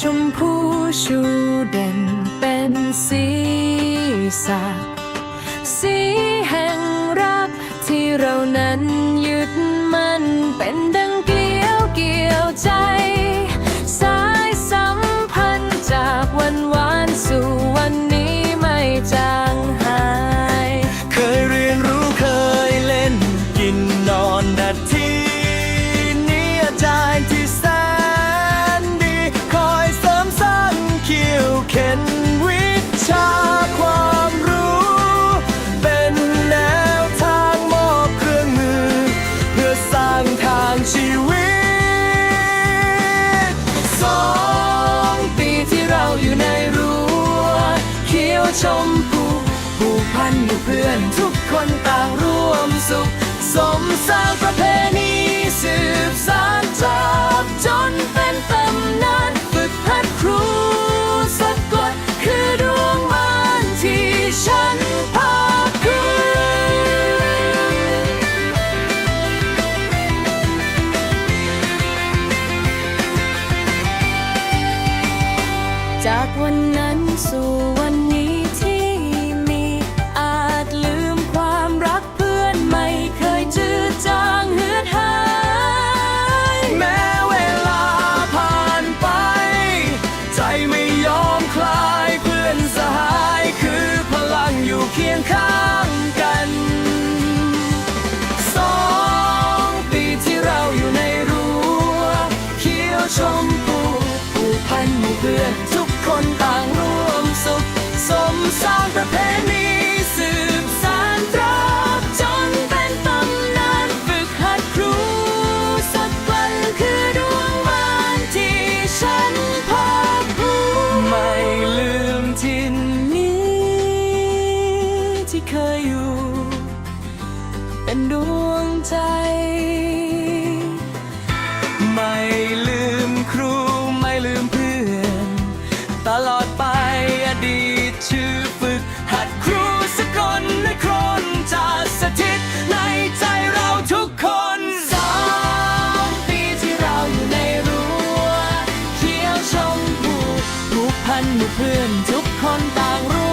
ชมพูชูเด่นเป็นสีสักสีแห่งรักที่เรานั้นยึดมันเป็นดั ชมพูผูกพันอยู่เพื่อนทุกคนต่างร่วมสุข สมสร้างประเพณีสืบสานจากจนเป็นตำนานฝึกหัดครูสะกดคือดวงมันที่ฉันภาคคืนจากวันนั้นสู่วันนี้ เคียงข้างกันสองปีที่เราอยู่ในรั้วเขียวชมพูผูกพันหมู่เพื่อนทุกคนต่างร่วมสุข สมสร้างประเพณี ยอยู่ เป็นดวงใจ ไม่ลืมครูไม่ลืมเพื่อน ตลอดไปอดีตชื่อฝึก หัดครูสักคนและคนจะสถิตในใจเราทุกคนสองปีที่เราอยู่ในรั้วเที่ยวชมบูบุพันหมู่เพื่อนทุกคนต่างรู้